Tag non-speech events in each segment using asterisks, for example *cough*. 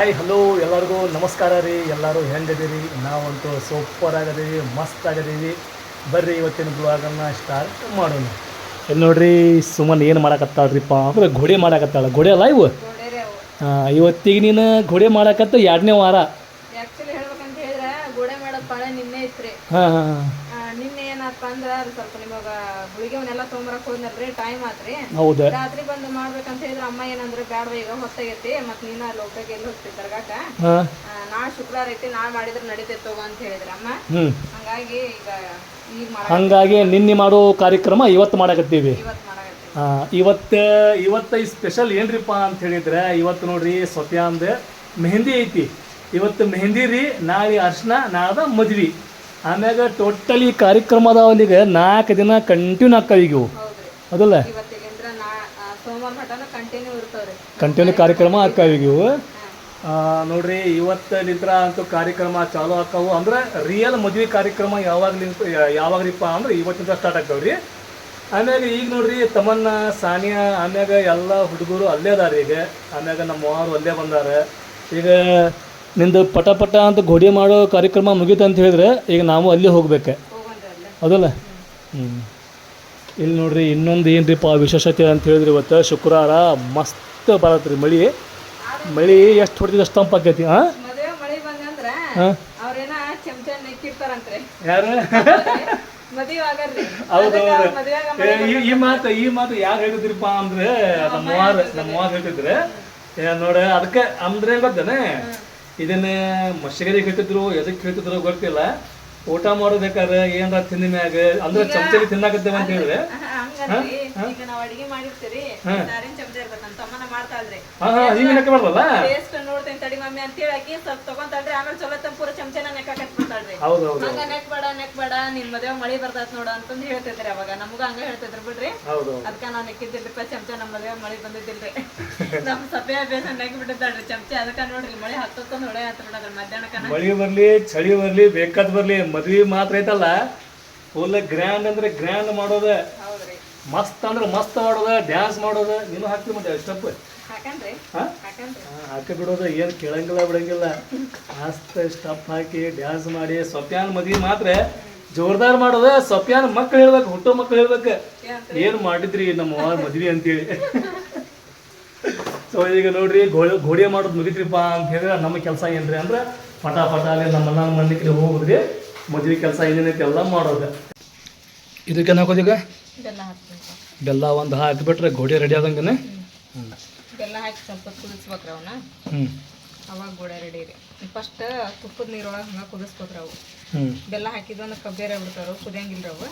Hi hello ಎಲ್ಲರಿಗೂ ನಮಸ್ಕಾರ ರೀ. ಎಲ್ಲರೂ ಹೆಂಗದೀರಿ ನಾವಂತೂ ಸೂಪರ್ ಆಗದೀವಿ ಮಸ್ತ್ ಆಗದೀವಿ. ಬರ್ರಿ ಇವತ್ತಿನ ಬ್ಲಾಗನ್ನು ಸ್ಟಾರ್ಟ್ ಮಾಡೋಣ. ಇಲ್ಲಿ ನೋಡ್ರಿ ಸುಮ್ಮನೆ ಏನು ಮಾಡಕತ್ತಾಳ್ರಿಪ್ಪ ಅಂದ್ರೆ ಗೋಡೆ ಮಾಡಕತ್ತಾಳ. ಗೋಡೆ ಅಲ್ಲ ಇವು? ಹಾಂ ಇವತ್ತಿಗೆ ನೀನು ಗೋಡೆ ಮಾಡಕತ್ತ ಎರಡನೇ ವಾರ. ಹಾಂ ಹಾಂ. ಅದು ಸ್ವಲ್ಪ ನಿಮಗ ಗುಳಿಗೆ ಅವನ್ನೆಲ್ಲ ತೊಗೊಂಬರಕ್ ಹೋದ್ನಲ್ರಿ ಟೈಮ್ ಆತ್ರಿ. ಹೌದು. ರಾತ್ರಿ ಬಂದು ಮಾಡ್ಬೇಕಂತ ಹೇಳಿದ್ರ ಅಮ್ಮ ಏನಂದ್ರೆ ಬ್ಯಾಡ್ವ ಈಗ ಹೊತ್ತಾಗೈತಿ ಮತ್ ನೀನ ಅಲ್ಲಿ ಹೋಗ್ಬೇಕು ಎಲ್ಲಿ ಹೋಗ್ತಿ ದರ್ಗಾಕ ನಾಳೆ ಶುಕ್ರವಾರ ಐತಿ ನಾಳೆ ಮಾಡಿದ್ರೆ ನಡೀತೈತೆ ತಗೋ ಅಂತ ಹೇಳಿದ್ರ ಅಮ್ಮ. ಹಂಗಾಗಿ ಈಗ ಈಗ ಹಾಗಾಗಿ ನಿನ್ನೆ ಮಾಡೋ ಕಾರ್ಯಕ್ರಮ ಇವತ್ತು ಮಾಡಕತ್ತೀವಿ. ಇವತ್ತು ಇವತ್ತು ಈ ಸ್ಪೆಷಲ್ ಏನ್ರಿಪ್ಪ ಅಂತ ಹೇಳಿದ್ರೆ ಇವತ್ತು ನೋಡ್ರಿ ಸೊಪ್ಯಾಂದ ಮೆಹಂದಿ ಐತಿ. ಇವತ್ತು ಮೆಹಂದಿ ರೀ ನಾಳೆ ಅರ್ಶನ ನಾಳ್ದ ಮದ್ವಿ ಆಮ್ಯಾಗ ಟೋಟಲಿ ಕಾರ್ಯಕ್ರಮ ಅದಾವಲ್ಲಿಗೆ ನಾಲ್ಕು ದಿನ ಕಂಟಿನ್ಯೂ ಆಕ್ಕವ ಈಗ ಇವು. ಅದಲ್ಲ ಕಂಟಿನ್ಯೂ ಕಾರ್ಯಕ್ರಮ ಆಕ್ಕವ ಈಗ ಇವು. ನೋಡ್ರಿ ಇವತ್ತಲಿಂತ್ರ ಅಂತೂ ಕಾರ್ಯಕ್ರಮ ಚಾಲು ಆಕ್ಕವು ಅಂದ್ರೆ ರಿಯಲ್ ಮದ್ವೆ ಕಾರ್ಯಕ್ರಮ ಯಾವಾಗ್ಲಿಂತ ಯಾವಾಗ್ರಿಪ್ಪ ಅಂದ್ರೆ ಇವತ್ತಿಂದ ಸ್ಟಾರ್ಟ್ ಆಗ್ತಾವ್ರಿ. ಆಮ್ಯಾಗ ಈಗ ನೋಡ್ರಿ ತಮನ್ನ ಸಾನಿಯಾ ಆಮ್ಯಾಗ ಎಲ್ಲ ಹುಡುಗರು ಅಲ್ಲೇ ಅದಾರ ಈಗ ಆಮ್ಯಾಗ ನಮ್ಮ ಮಾವರು ಅಲ್ಲೇ ಬಂದಾರ. ಈಗ ನಿಂದು ಪಟ ಪಟ ಅಂತ ಗೋಡಿ ಮಾಡೋ ಕಾರ್ಯಕ್ರಮ ಮುಗೀತು ಅಂತ ಹೇಳಿದ್ರೆ ಈಗ ನಾವು ಅಲ್ಲಿ ಹೋಗ್ಬೇಕು. ಅದಲ್ಲ? ಹ್ಞೂ ಇಲ್ಲಿ ನೋಡ್ರಿ ಇನ್ನೊಂದು ಏನ್ರಿಪ್ಪ ವಿಶೇಷತೆ ಅಂತ ಹೇಳಿದ್ರಿ ಇವತ್ತು ಶುಕ್ರವಾರ ಮಸ್ತ್ ಬರತ್ರಿ ಮಳಿ. ಮಳಿ ಎಷ್ಟು ಹೊಡ್ತಿದ್ ಅಷ್ಟು ತಂಪಾಕೈತಿ ಹಾಂ ಹಾಂ ಯಾರು? ಹೌದೌದು ಈ- ಮಾತು ಈ ಮಾತು ಯಾರು ಹೇಳಿದ್ರಿಪ್ಪ ಅಂದ್ರೆ ನಮ್ಮ ವಾರ ನಮ್ಮ ವಾರ ಹೇಳ್ತಿದ್ರೆ. ನೋಡ ಅದಕ್ಕೆ ಅಂದ್ರೆ ಗೊತ್ತೇನೆ? ಇದನ್ನ ಮಶಗರಿಗೆ ಹೇಳ್ತಿದ್ರು ಎದಕ್ಕೆ ಹೇಳ್ತಿದ್ರು ಗೊತ್ತಿಲ್ಲ. ಊಟ ಮಾಡಬೇಕಾದ್ರೆ ಏನಾರ ತಿಂದ ಮ್ಯಾಗ ಅಂದ್ರೆ ಚಮಚಲಿ ತಿನ್ನಾಕತ್ತೇವೆ ಅಂತ ಹೇಳಿದ್ರೆ ಹಂಗಲ್ರಿ ಈಗ ನಾವ್ ಅಡಿಗೆ ಮಾಡಿರ್ತೀರಿ ನಾರಿನ ಚಮಚ ಅಮ್ಮನ ಮಾಡ್ತಾಳ್ರಿ ಹಾ ಹಾ ಹಿಂಗೆ ಟೇಸ್ಟ್ ನೋಡ್ತೇನೆ ತಡಿ ಮಮ್ಮಿ ಅಂತ ಹೇಳಿ ಆಕಿ ಸ್ವಲ್ಪ ತಗೊಂತಾಳ್ರಿ ಆಮೇಲೆ ಚಲೋ ತಮ್ಮ ಪೂರ ಚಮಚನ ನೆಕ್ಕಾಕತ್ ಬಿಡ್ತಾಳ್ರಿ ಹೌದು ಹೌದು ಹಂಗ ನೆಕ್ ಬೇಡ ನೆಕ್ ಬೇಡ ನಿನ್ ಮದ್ವೆ ಮಳಿ ಬರ್ತೈತ್ ನೋಡ ಅಂತಂದ್ ಹೇಳ್ತಿದ್ರಿ ಅವಾಗ. ನಮಗೂ ಹಂಗ ಹೇಳ್ತಿದ್ರು ಬಿಡ್ರಿ. ಅದಕ್ಕ ನಾವ್ ನೆಕ್ಕಿದ್ದಿಲ್ರಿಪ್ಪ ಚಮಚ ನಮ್ ಮದ್ವೆ ಮಳಿ ಬಂದಿದ್ದಿಲ್ರಿ. *laughs* ನಮ್ ಸಭೆ ಬೇಸ ನೆಕ್ ಬಿಟ್ಟಿದ್ದಾಳ್ರಿ ಚಮಚ ಅದಕ್ಕ ನೋಡ್ರಿ ಮಳಿ ಹತ್ತೊಂದ್ ಹೊಡೆ ಹತ್ತ ನೋಡ್ರಿ ಮಧ್ಯಾಹ್ನಕ್ಕನ ಮಳಿ ಬರ್ಲಿ ಚಳಿ ಬರ್ಲಿ ಬೇಕಾದ್ ಬರ್ಲಿ ಮದ್ವಿ ಮಾತ್ರ ಐತಲ್ಲ? ಫುಲ್ ಗ್ರ್ಯಾಂಡ್ ಅಂದ್ರೆ ಗ್ರ್ಯಾಂಡ್ ಮಾಡೋದ. ಮಸ್ತ್ ಅಂದ್ರೆ ಮಸ್ತ್ ಆಡೋದ ಡ್ಯಾನ್ಸ್ ಮಾಡೋದ ನೀನು ಹಾಕ್ತಿ ಮತ್ತೆ ಸ್ಟೆಪ್ ಹಾಕಿ ಬಿಡೋದು ಏನು ಕೇಳಂಗಿಲ್ಲ ಬಿಡಂಗಿಲ್ಲ. ಮಸ್ತ್ ಸ್ಟೆಪ್ ಹಾಕಿ ಡ್ಯಾನ್ಸ್ ಮಾಡಿ ಸೊಪ್ಯಾನ್ ಮದ್ವಿ ಮಾತ್ರ ಜೋರ್ದಾರ್ ಮಾಡೋದ ಸೊಪ್ಯಾನ್ ಮಕ್ಳು ಹೇಳ್ಬೇಕು ಹುಟ್ಟೋ ಮಕ್ಳು ಹೇಳ್ಬೇಕು. ಏನು ಮಾಡಿದ್ರಿ ನಮ್ಮ ಮದ್ವೆ ಅಂತೇಳಿ. ಸೊ ಈಗ ನೋಡ್ರಿ ಗೋಳಿ ಗೋಡೆ ಮಾಡೋದು ಮುಗಿತ್ರಿಪ್ಪ ಅಂತ ಹೇಳಿದ್ರೆ ನಮ್ಮ ಕೆಲಸ ಏನ್ರಿ ಅಂದ್ರೆ ಪಟ ಪಟ ಅಲ್ಲಿ ನಮ್ಮ ಮನೆ ಹೋಗುದ್ರಿ. ಮದ್ವೆ ಕೆಲಸ ಏನೇನೈತೆ ಎಲ್ಲ ಮಾಡೋದು. ಇದಕ್ಕೆ ಈಗ? ಬೆಲ್ಲ ಹಾಕ್ಬೇಕು. ಬೆಲ್ಲ ಒಂದು ಹಾಕಿಬಿಟ್ರೆ ಗೋಡೆ ರೆಡಿ ಆದಂಗೆ ಬೆಲ್ಲ ಹಾಕಿ ಸ್ವಲ್ಪ ಕುದಿಸ್ಬೇಕ್ರಿ ಅವನ್ನ ಹ್ಞೂ ಅವಾಗ ಗೋಡೆ ರೆಡಿ ರೀ. ಫಸ್ಟ್ ತುಪ್ಪದ ನೀರೊಳಗೆ ಹಂಗೆ ಕುದಿಸ್ಬೇಕ್ರಿ ಅವು. ಬೆಲ್ಲ ಹಾಕಿದ್ವು ಅಂದ್ರೆ ಕಬ್ಬೇರೆ ಬಿಡ್ತಾರ ಕುದಿಯಂಗಿಲ್ಲ ಅವು.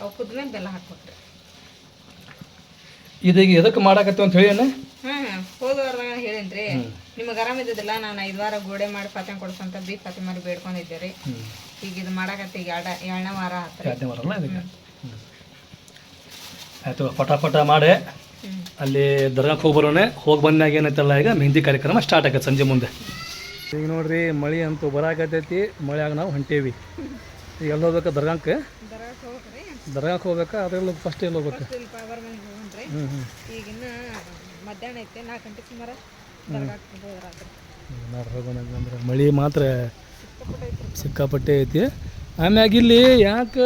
ಅವು ಕುದ್ಮೇಲೆ ಬೆಲ್ಲ ಹಾಕ್ಬೇಕ್ರಿ. ಇದೀಗ ಎದಕ್ಕೆ ಮಾಡಾಕತ್ತೆ ಅಂತ ಹೇಳಿ ಹಾಂ ಹೋದ ವಾರದಾಗ ಹೇಳೇನ್ರಿ ನಿಮಗೆ ಆರಾಮಿದ್ದಿಲ್ಲ ನಾನು ಐದು ವಾರ ಗೋಡೆ ಮಾಡಿ ಪಾತ್ರೆ ಕೊಡ್ಸಂತ ಬಿ ಫಾತಿಮಾರಿ ಬೇಡ್ಕೊಂಡಿದ್ದೆ ರೀ. ಈಗ ಇದು ಮಾಡಾಕತ್ತೆ ಈಗ ಎರಡ ಎರಡನೇ ವಾರ ಇದಕ್ಕೆ ಆಯಿತು ಪಟ ಪಟ ಮಾಡಿ. ಅಲ್ಲಿ ದರ್ಗಾಕ್ಕೆ ಹೋಗಿ ಬರೋಣ. ಹೋಗಿ ಬಂದಾಗ ಏನೈತಲ್ಲ ಈಗ ಮೆಹಂದಿ ಕಾರ್ಯಕ್ರಮ ಸ್ಟಾರ್ಟ್ ಆಗತ್ತೆ ಸಂಜೆ ಮುಂದೆ. ಈಗ ನೋಡ್ರಿ ಮಳೆ ಅಂತೂ ಬರಾಕತ್ತೈತಿ. ಮಳೆಯಾಗ ನಾವು ಹೊಂಟೇವಿ. ಈಗ ಎಲ್ಲಿ ಹೋಗ್ಬೇಕು ದರ್ಗಾಕ್ಕೆ ದರ್ಗಾಕ್ಕೆ ಹೋಗ್ಬೇಕಾ? ಅದ್ರಲ್ಲಿ ಫಸ್ಟ್ ಎಲ್ಲಿ ಹೋಗ್ಬೇಕು? ಹ್ಞೂ ಹ್ಞೂ ಮಧ್ಯಾಹ್ನ ಐತೆ ನಾಲ್ಕು ಗಂಟೆ ಸುಮಾರು ದರ್ಗಾಕ್ಕೆ ಹೋದ್ರಾತ್ರಿ. ನೋಡ್ರಿ ಹೋಗೋಣ ಅಂದ್ರೆ ಮಳೆ ಮಾತ್ರ ಸಿಕ್ಕಾಪಟ್ಟೆ ಐತಿ. ಆಮ್ಯಾಗ ಇಲ್ಲಿ ಯಾಕೆ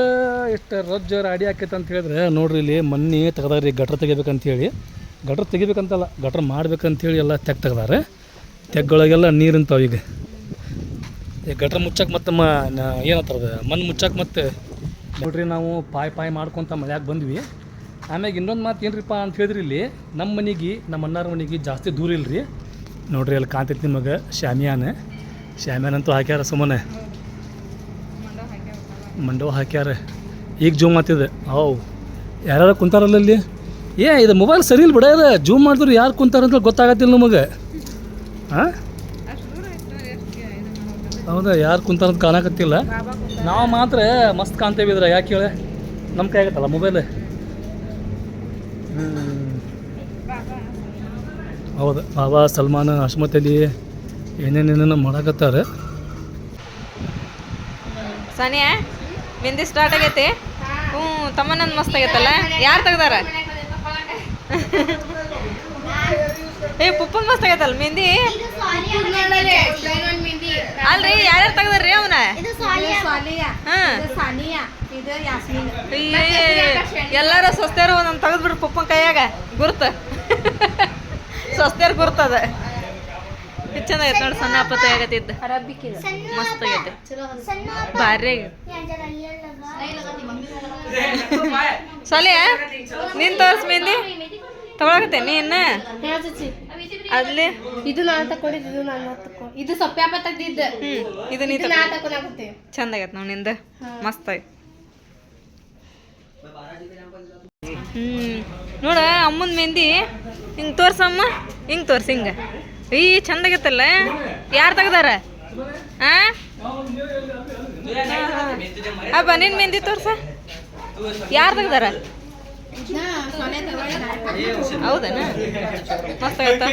ಎಷ್ಟು ರಜ್ಜ ರಾಡಿ ಆಕೈತೆ ಅಂತ ಹೇಳಿದ್ರೆ, ನೋಡ್ರಿ ಇಲ್ಲಿ ಮೊನ್ನೆ ತೆಗ್ದಾರಿ ಗಟ್ರ ತೆಗಿಬೇಕಂತೇಳಿ. ಗಟ್ರ ತೆಗಿಬೇಕಂತಲ್ಲ, ಗಟ್ರ ಮಾಡ್ಬೇಕಂತೇಳಿ ಎಲ್ಲ ತೆಗ್ ತೆಗ್ದಾರೆ. ತೆಗ್ಗೊಳಗೆಲ್ಲ ನೀರು ನಿಂತಾವ ಈಗ. ಈ ಗಟ್ರ ಮುಚ್ಚಕ್ಕೆ ಮತ್ತೆ ಮ ಏನತ್ತದ ಮಣ್ಣು ಮುಚ್ಚಕ್ಕೆ ಮತ್ತೆ. ನೋಡ್ರಿ ನಾವು ಪಾಯ್ ಪಾಯ್ ಮಾಡ್ಕೊತ ಮಳೆಯಾಗ ಬಂದ್ವಿ. ಆಮ್ಯಾಗ ಇನ್ನೊಂದು ಮಾತು ಏನ್ರಿಪ್ಪ ಅಂತ ಹೇಳಿದ್ರಿ ಇಲ್ಲಿ ನಮ್ಮ ಮನೆಗೆ ನಮ್ಮ ಅಣ್ಣಾರ ಮನೆಗೆ ಜಾಸ್ತಿ ದೂರ ಇಲ್ರಿ. ನೋಡ್ರಿ ಅಲ್ಲಿ ಕಾಂತೈತಿ ನಿಮಗೆ ಶಾಮಿಯಾನ ಶ್ಯಾಮಿಯಾನ. ಅಂತೂ ಹಾಕ್ಯಾರ ಸುಮ್ಮನೆ. ಮಂಡವ ಹಾಕ್ಯಾರ. ಈಗ ಜೂಮ್ ಮಾತಿದೆ ಹೌ ಯಾರ್ಯಾರು ಕುಂತಾರಲ್ಲ ಏ, ಇದು ಮೊಬೈಲ್ ಸರಿ ಇಲ್ಲ ಬಿಡ ಜೂಮ್ ಮಾಡಿದ್ರು ಯಾರು ಕುಂತಾರ ಅಂತ ಗೊತ್ತಾಗತ್ತಿಲ್ಲ ನಮಗೆ. ಹಾಂ ಹೌದಾ, ಯಾರು ಕುಂತಾರ ಅಂತ ಕಾಣಕತ್ತಿಲ್ಲ. ನಾವು ಮಾತ್ರ ಮಸ್ತ್ ಕಾಣ್ತೇವೆ ಇದ್ರೆ ಯಾಕೆ ಹೇಳಿ? ನಮ್ಮ ಕೈ ಆಗತ್ತಲ್ಲ ಮೊಬೈಲ್ ಹೌದು, ಬಾಬಾ ಸಲ್ಮಾನ್ ಅಶ್ಮತ್ ಅಲಿ ಏನೇನೇನೇನೋ ಮಾಡಕತ್ತಾರೆ. ಸಾನಿಯಾ? ಮೆಹಂದಿ ಸ್ಟಾರ್ಟ್ ಆಗೈತಿ. ಹ್ಞೂ ತಮ್ಮನಂದು ಮಸ್ತ್ ಆಗೈತಲ್ಲ? ಯಾರು ತೆಗ್ದಾರ? ಏ, ಪುಪ್ಪನ್ ಮಸ್ತ್ ಆಗೈತಲ್ಲ ಮೆಹಂದಿ? ಅಲ್ರಿ, ಯಾರ್ಯಾರು ತೆಗ್ದಾರ್ರಿ ಅವನ? ಎಲ್ಲಾರ ಸ್ವಸ್ತ್ಯಾರ ಒಂದೊಂದು ತೆಗೆದ್ಬಿಡ್ರಿ ಪುಪ್ಪನ್ ಕೈಯಾಗ. ಗುರುತ. *laughs* ಸ್ವಸ್ತ್ಯಾರ ಗುರ್ತದ ಚಂದ ಆಗೈತೆ ನೋಡಿ ಸಣ್ಣ ಅಪ್ಪತ್ತ ಆಗತ್ತಿದ್ದ ಮಸ್ತ್ ಆಗೈತೆ. ಭಾರಿ ಸೊಲೆ ನೀನ್ ತೋರ್ಸ್ ಮೆಹಂದಿ. ತಗೊಳಕತ್ತೆ ನೀನ್ ಅಲ್ಲಿ? ಇದು ನಾನು ತಕೊಂಡಿದ್ದು ಇದು ನಾನು ಇದು ಸೊಪ್ಪ್ಯಾಪ ತೆಗ್ದಿದ್ದ. ಹ್ಮ್ ಇದು ನೀ ಚಂದ ಆಗೈತೆ ನೋಡಿ ನಿಂದ. ಮಸ್ತ್ ಆಗಿ ಹ್ಮ್ ನೋಡ ಅಮ್ಮನ ಮೆಹಂದಿ ಹಿಂಗ್ ತೋರ್ಸಮ್ಮ ಹಿಂಗ್ ತೋರ್ಸ ಹಿಂಗ. ಈ ಚಂದ ಆಗೈತಲ್ಲ ಯಾರು ತೆಗ್ದಾರ? ಹಾ ಅಬ್ಬ ನಿನ್ ಮೆಹಂದಿ ತೋರ್ಸ. ಯಾರು ತೆಗ್ದಾರ? ಹೌದನ? ಮಸ್ತ್ ಆಗತ್ತ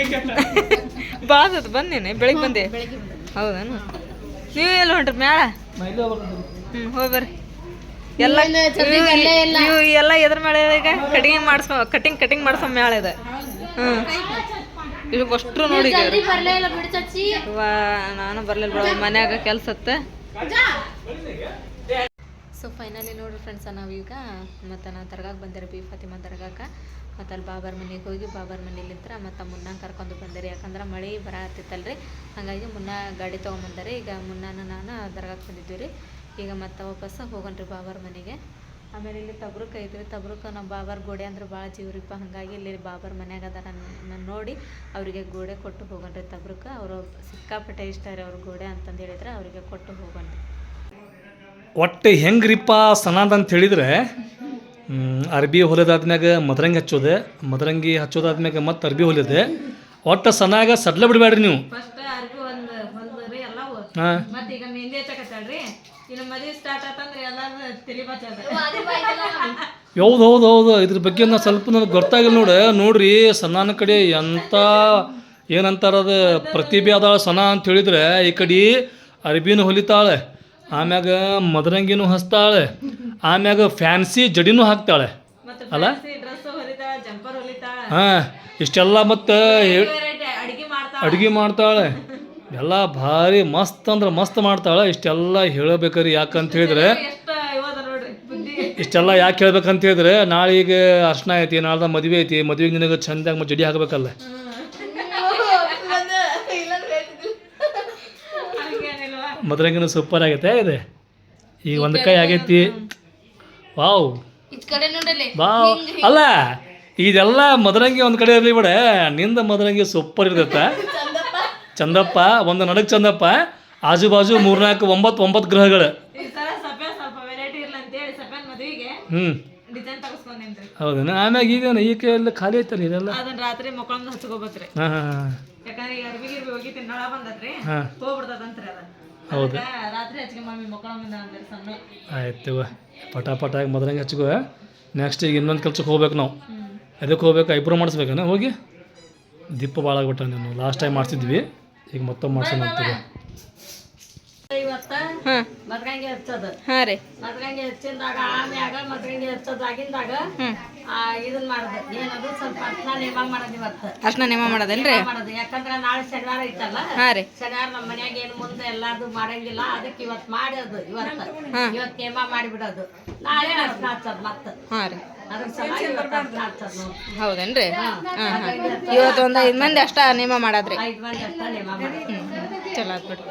ಭಾಳ ಬಂದೇನೆ ಬೆಳಿಗ್ಗೆ ಬಂದೆ. ಹೌದನ? ನೀವು ಎಲ್ಲ ಹೊಂಟ್ರಿ ಮೇಳ ಹ್ಞೂ ಹೋಗಿ ಬರ್ರಿ. ಎಲ್ಲ ನೀವು ಎಲ್ಲ ಎದ್ರ ಮೇಳ ಈಗ? ಕಟಿಂಗ್ ಮಾಡಿಸ್ಕೊ ಕಟಿಂಗ್ ಕಟಿಂಗ್ ಮಾಡಿಸೋ ಮೇಳ ಇದೆ. ಹ್ಞೂ ಇದು ಅಷ್ಟ್ರು ನೋಡಿದ್ದೇವೆ ನಾನು ಬರ್ಲಿಲ್ಲ ಬಿಡ ಮನ್ಯಾಗ ಕೆಲ್ಸ ಸೊ ಫೈನಲಿ ನೋಡ್ರಿ ಫ್ರೆಂಡ್ಸ ನಾವೀಗ ಮತ್ತು ನಾವು ದರ್ಗಾಕ್ಕೆ ಬಂದಿರಿ ಬಿ ಫತಿಮಾ ದರ್ಗಾಕ. ಮತ್ತು ಅಲ್ಲಿ ಬಾಬರ್ ಮನೆಗೆ ಹೋಗಿ ಬಾಬರ್ ಮನೇಲಿಂತ್ರ ಮತ್ತು ಮುನ್ನ ಕರ್ಕೊಂಡು ಬಂದಿರಿ. ಯಾಕಂದ್ರೆ ಮಳೆ ಬರ ಹತ್ತಿತ್ತಲ್ರಿ. ಹಾಗಾಗಿ ಮುನ್ನ ಗಾಡಿ ತೊಗೊಂಬಂದರಿ. ಈಗ ಮುನ್ನಾನ ನಾನು ದರ್ಗಾಕ್ಕೆ ಬಂದಿದ್ದೀವಿ ರೀ. ಈಗ ಮತ್ತೆ ವಾಪಸ್ ಹೋಗೋಣ್ರಿ ಬಾಬರ್ ಮನೆಗೆ. ಆಮೇಲೆ ಇಲ್ಲಿ ತಬ್ರುಕ್ ಐತ್ರಿ. ತಬ್ರುಕ್ ನಮ್ಮ ಬಾಬರ್ ಗೋಡೆ ಅಂದ್ರೆ ಭಾಳ ಜೀವ್ರಿಪ್ಪ. ಹಾಗಾಗಿ ಇಲ್ಲಿ ಬಾಬರ್ ಮನ್ಯಾಗ ಅದಾರ ನಾನು ನೋಡಿ ಅವರಿಗೆ ಗೋಡೆ ಕೊಟ್ಟು ಹೋಗೋಣ್ರಿ ತಬ್ರುಕ್. ಅವರು ಸಿಕ್ಕಾಪಟ್ಟೆ ಇಷ್ಟ ರೀ ಅವ್ರ ಗೋಡೆ ಅಂತಂದು ಹೇಳಿದ್ರೆ ಅವರಿಗೆ ಕೊಟ್ಟು ಹೋಗೋಣ್ರಿ. ಒಟ್ಟು ಹೆಂಗ್ರಿಪ್ಪ ಸನಾದ್ ಅಂತ ಹೇಳಿದ್ರೆ ಅರ್ಬಿ ಹೊಲಿದಾದ್ಮ್ಯಾಗ ಮದರಂಗಿ ಹಚ್ಚೋದೆ ಮದರಂಗಿ ಹಚ್ಚೋದಾದ್ಮ್ಯಾಗ ಮತ್ತೆ ಅರ್ಬಿ ಹೊಲಿದೆ ಒಟ್ಟು ಸನಾಗ ಸಡ್ಲ ಬಿಡಬೇಡ್ರಿ ನೀವು. ಫಸ್ಟ್ ಅರ್ಬಿ ಒಂದು ಹೊಲ್ದ್ರಿ ಎಲ್ಲವು. ಹಾಂ. ಮತ್ತೆ ಈಗ ಮೆಹಂದಿ ಹಚ್ಚಕತ್ತಾಳ್ರಿ ಇನ್ನು ಮದುವೆ ಸ್ಟಾರ್ಟ್ ಆತಂದ್ರೆ ಎಲ್ಲಾರು ತಲಿ ಬಚ್ಚದ ಹೌದು ಹೌದು ಹೌದು. ಇದ್ರ ಬಗ್ಗೆ ನಾ ಸ್ವಲ್ಪ ನನಗೆ ಗೊತ್ತಾಗಿಲ್ಲ ನೋಡಿ. ನೋಡ್ರಿ ಸನಾನ ಕಡೆ ಎಂಥ ಏನಂತಾರದ ಪ್ರತಿಭೆ ಅದಾಳ ಸನ ಅಂತ ಹೇಳಿದ್ರೆ ಈ ಕಡೆ ಅರ್ಬಿನೂ ಹೊಲಿತಾಳೆ ಆಮ್ಯಾಗ ಮದರಂಗಿನೂ ಹಸ್ತಾಳೆ ಆಮ್ಯಾಗ ಫ್ಯಾನ್ಸಿ ಜಡಿನೂ ಹಾಕ್ತಾಳೆ. ಅಲ್ಲ? ಹಾಂ ಇಷ್ಟೆಲ್ಲ ಮತ್ತು ಅಡುಗೆ ಮಾಡ್ತಾಳೆ. ಎಲ್ಲ ಭಾರಿ ಮಸ್ತ್ ಅಂದ್ರೆ ಮಸ್ತ್ ಮಾಡ್ತಾಳೆ ಇಷ್ಟೆಲ್ಲ ಹೇಳಬೇಕ್ರಿ ಯಾಕಂತ ಹೇಳಿದ್ರೆ. ಇಷ್ಟೆಲ್ಲ ಯಾಕೆ ಹೇಳ್ಬೇಕಂತ ಹೇಳಿದ್ರೆ ನಾಳೆ ಈಗ ಅರ್ಶನ ಐತಿ ನಾಳ್ದ ಮದುವೆ ಐತಿ ಮದುವೆಗೆ ನಿನಗೆ ಚಂದಾಗ ಮತ್ತೆ ಜಡಿ ಹಾಕಬೇಕಲ್ಲ. ಮದ್ರಂಗಿನ ಸೂಪರ್ ಆಗೈತೆ ಇದೆ? ಈಗ ಒಂದು ಕೈ ಆಗೈತಿ. ವಾವ್. ವಾವ್. ಅಲ್ಲ ಇದೆಲ್ಲ ಮದರಂಗಿ ಒಂದು ಕಡೆ ಇರಲಿ ಬಿಡ ನಿಂದ ಮದರಂಗಿ ಸೂಪರ್ ಇರ್ತೈತ. ಚಂದಪ್ಪ ಒಂದು ನಡಕ್ ಚಂದಪ್ಪ ಆಜು ಬಾಜು ಮೂರ್ನಾಲ್ಕು ಒಂಬತ್ತು ಒಂಬತ್ತು ಗ್ರಹಗಳು. ಹ್ಞೂ ಹೌದೇನ? ಆಮ್ಯಾಗ ಈಗ ಈ ಕೈಯಲ್ಲಿ ಖಾಲಿ ಐತಲ್ಲ ಇದೆಲ್ಲ? ರಾತ್ರಿ ಮಕ್ಕಳನ್ನ ಹಚ್ಕೋಬೇಕ್ರಿ ಹಾಂ ಹಾಂ ಯಾಕಂದ್ರೆ ಈಗ ಅರ್ಬಿ ಗಿರ್ಬಿ ಹೋಗಿತ್ತು ನಳ ಬಂದತ್ರಿ ಹಾಂ. ಹೋಗ್ಬಿಡ್ತದಂತ್ರಿ ಅದ. ಹೌದು. ರಾತ್ರಿ ಹಚ್ಕೊಂಡ್ ಮಮ್ಮಿ ಮಕ್ಕಳ ಮುಂದೆ ಅಂದ್ರೆ ಸಣ್ಣ. ಆಯ್ತು ಪಟ ಪಟ ಆಗಿ ಮದ್ರಂಗಿ ಹಚ್ಕೋ ನೆಕ್ಸ್ಟ್ ಈಗ ಇನ್ನೊಂದು ಕೆಲ್ಸಕ್ಕೆ ಹೋಗ್ಬೇಕು ನಾವು. ಅದಕ್ಕೆ ಹೋಗ್ಬೇಕು? ಐಬ್ರೋ ಮಾಡಿಸ್ಬೇಕನ? ಹೋಗಿ. ದಿಪ್ಪ ಭಾಳ ಆಗ್ಬಿಟ್ಟ ನೀನು ಲಾಸ್ಟ್ ಟೈಮ್ ಮಾಡಿಸಿದ್ವಿ. ಈಗ ಮತ್ತೊಮ್ಮೆ ಮಾಡ್ಸೋಣ ಅಂತೀವಿ ಇವತ್ತ ಹಾಂ. ಮದ್ರಂಗಿ ಹಚ್ಚೋದು. ಹಾಂ ರೀ. ಮದ್ರಂಗಿ ಹಚ್ಚಿದಾಗ ಆಮ್ಯಾಗ ಮದ್ರಂಗಿ ಹಚ್ಚೋದಾಗಿಂದಾಗ ಹ್ಮ್. ಆ, ಇದನ್ ಮಾಡೋದು. ಏನದು? ಸ್ವಲ್ಪ ಅರ್ಶನ ನೇಮ ಮಾಡೋದು ಇವತ್ತು. ಅರ್ಶನ ನೇಮ ಮಾಡೋದೇನ್ರಿ? ಮಾಡೋದು. ಯಾಕಂದ್ರ ನಾಳೆ ಶನಿವಾರ ಐತಲ್ಲ? ಹಾಂ ರೀ. ಶನಿವಾರ ನಮ್ಮ ಮನ್ಯಾಗ ಏನು ಮುಂದೆ ಎಲ್ಲಾರ್ದು ಮಾಡಂಗಿಲ್ಲ. ಅದಕ್ಕೆ ಇವತ್ತು ಮಾಡೋದು ಇವತ್ತು. ಇವತ್ತು ನೇಮ ಮಾಡಿಬಿಡೋದು. ನಾಳೆ ಅರ್ಶನ ಹಚ್ಚೋದು ಮತ್ತೆ. ಹಾಂ ರೀ. ಹೌದೇನ್ರಿ ಹಾಂ ಹಾಂ ಇವತ್ತು ಒಂದು ಐದು ಮಂದಿ ಅಷ್ಟ ನೇಮ ಮಾಡಾದ್ರಿ ಚಲೋ ಆತ್ ಬಿಡ್ರಿ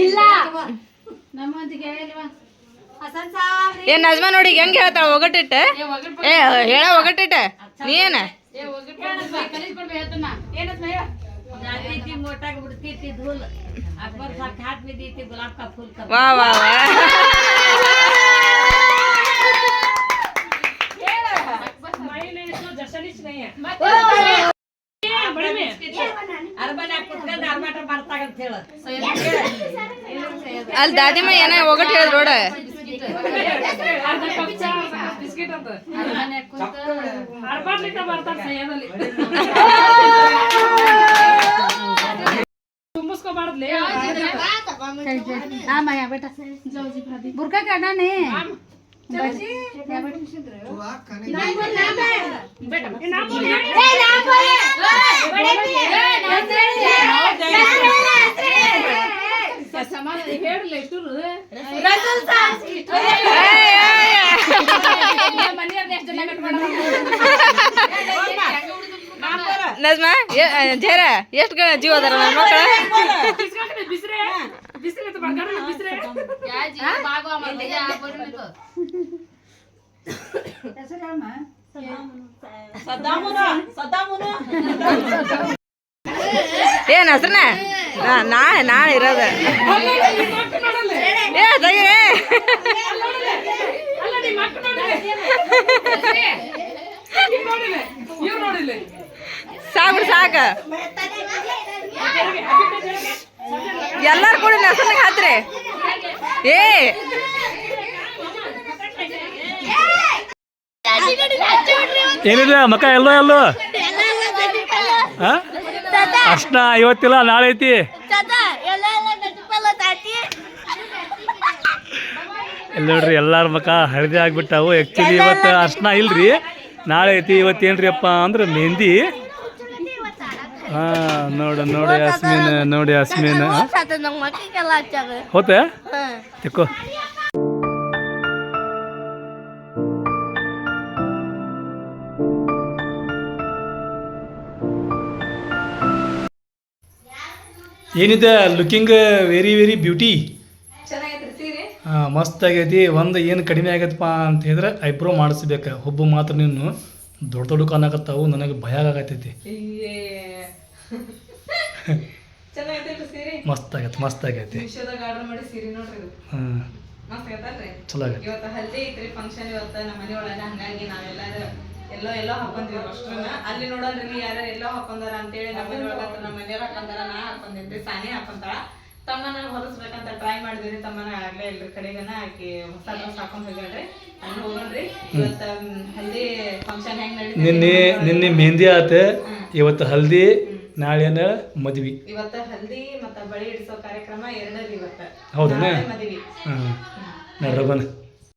ಇಲ್ಲ ಏನ್ ನಜ್ಮಾ ನೋಡಿ ಹೆಂಗ್ ಹೇಳ್ತಾವ ಒಗಟಿಟ್ಟ ಏ ಹೇಳ ಒಗಟಿಟ್ಟ ನೀ ಏನ? ಜಾತಿತಿ ಮೋಟಾಗ ಬಿಡ್ತೈತಿ ಧೂಲ್. ಅಕ್ಬರ್ ಸಾಕ್ ಹಾಕ್ ಬಿದ್ದೈತಿ ಗುಲಾಬ್ ಕಾ ಫೂಲ್ ಕಾ ವಾ ವಾ ವಾ ಅರ್ಬನ್ಯಾಗ ಕುತ್ಕೊಂಡು ಅರ್ಮಾಟ ಮಾಡ್ತಾಗ ಅಂತ ಹೇಳ ಅಲ್ಲಿ ದಾದಿಮ್ಮ ಏನ ಒಗಟ್ ಹೇಳಿದ್ ನೋಡ ಬಿಸ್ಕಿಟ್ ಅಂತ ಅರ್ಬಾಟ್ಲಿಂದ ಬರ್ತಾರೆ ಸೈಯದಲ್ಲಿ ತುಂಬಿಸ್ಕೊಬಾರ್ದ್ಲಿ हाँ माया बेटा बुरका काटा ने ಹೇಳಿಲ್ಲ ನಜ್ಮಾ ಜೇರ ಎಷ್ಟು ಜೀವ ಅದಾರ ನನ್ನ ಮಕ್ಕಳು ಬರ್ಗಾಡ ಬಿಸ್ರೆ ಏನ್ ಹೆಸ್ರನ? ನಾಳೆ ನಾಳೆ ಇರೋದ. ಏ ತೆಗೀರಿ ಅಲ್ಲ ನಿಮ್ಮ ಮಕ್ಳು ನೋಡಿಲ್ಲ ಇವ್ರು ನೋಡಿಲ್ಲ ಇವ್ರು ಸಾಕು ಸಾಕ. ಎಲ್ಲಾರು ಕೂಡ ಹೆಸರ್ನಾಗ ಹಾತ್ರಿ ಏ. ಏನಿಲ್ಲ ಮಕ್ಕ ಎಲ್ಲೋ ಎಲ್ಲೋ? ಹಾಂ ಅಷ್ಟನ ಇವತ್ತಿಲ್ಲ ನಾಳೆ ಐತಿ. ಎಲ್ಲ ನೋಡ್ರಿ ಎಲ್ಲಾರ ಮಕ್ಕ ಹಳದಿ ಆಗ್ಬಿಟ್ಟಾವು. ಆ್ಯಕ್ಚುಲಿ ಇವತ್ತು ಅರ್ಶನ ಇಲ್ರಿ. ನಾಳೆ ಐತಿ ಇವತ್ತು ಅಪ್ಪ ಅಂದ್ರೆ ಮೆಹಂದಿ. ಹಾ ನೋಡು ನೋಡಿ ಅಸ್ಮಿನ್ ನೋಡಿ ಅಸ್ಮಿನ್ ಹೋತೆ? ತೆಕ್ಕೋ. ಏನಿದೆ? ಲುಕಿಂಗ್ ವೆರಿ ವೆರಿ ಬ್ಯೂಟಿ ಹಾಂ ಮಸ್ತ್ ಆಗೈತಿ ಒಂದು ಏನು ಕಡಿಮೆ ಆಗೈತಪ್ಪ ಅಂತ ಹೇಳಿದ್ರೆ ಐಬ್ರೋ ಮಾಡಿಸ್ಬೇಕು. ಒಬ್ಬ ಮಾತ್ರ ನೀನು ದೊಡ್ಡ ದೊಡ್ಡ ಕಾಣಕತ್ತಾವು ನನಗೆ ಭಯ ಆಗತೈತಿ ಮಸ್ತ್ ಆಗೈತೆ ಮಸ್ತ್ ಆಗೈತಿ ಹಾಂ. ಚಲೋ ಆಗೈತಿ. ಎಲ್ಲೋ ಎಲ್ಲೋ ಹಾಕೊಂತೀವಿ ಅಷ್ಟ್ರನ್ನ. ಅಲ್ಲಿ ನೋಡೋದ್ರಲ್ಲಿ ಯಾರು ಎಲ್ಲೋ ಹಾಕೊಂಡಾರ ಅಂತೇಳಿ ನಮ್ಮ ಮನೆ ಒಳಗ ನಮ್ಮ ಮನೆಯವ್ರ ಹಾಕೊಂಡಾರ ನಾ ಹಾಕೊಂಡಿದ್ದೆ ಸಾನಿ ಹಾಕೊಂತಾಳ. ತಮ್ಮನ ಹೊಲಿಸ್ಬೇಕಂತ ಟ್ರೈ ಮಾಡಿದ್ರಿ ತಮ್ಮನ ಆಗ್ಲೇ ಇಲ್ಲ ಕಡೆಗನ ಆಕಿ ಹೊಸ ಡ್ರೆಸ್ ಹಾಕೊಂಡ್ ಹೋಗ್ಯಾಳ್ರಿ. ಅಲ್ಲಿ ಹೋಗೋಣ್ರಿ ಇವತ್ತ ಹಲ್ದಿ ಫಂಕ್ಷನ್ ಹೆಂಗ್ ನಡೆಯುತ್ತೆ ನಿನ್ನೆ ನಿನ್ನೆ ಮೆಹಂದಿ ಆತ ಇವತ್ತು ಹಲ್ದಿ ನಾಳೆನ ಮದ್ವಿ. ಇವತ್ತ ಹಲ್ದಿ ಮತ್ತ ಬಳಿ ಇಡಿಸೋ ಕಾರ್ಯಕ್ರಮ ಎರಡರಿ ಇವತ್ತ. ಹೌದಾ ಮದ್ವಿ. ನಡ್ರ ಬನ್ನಿ.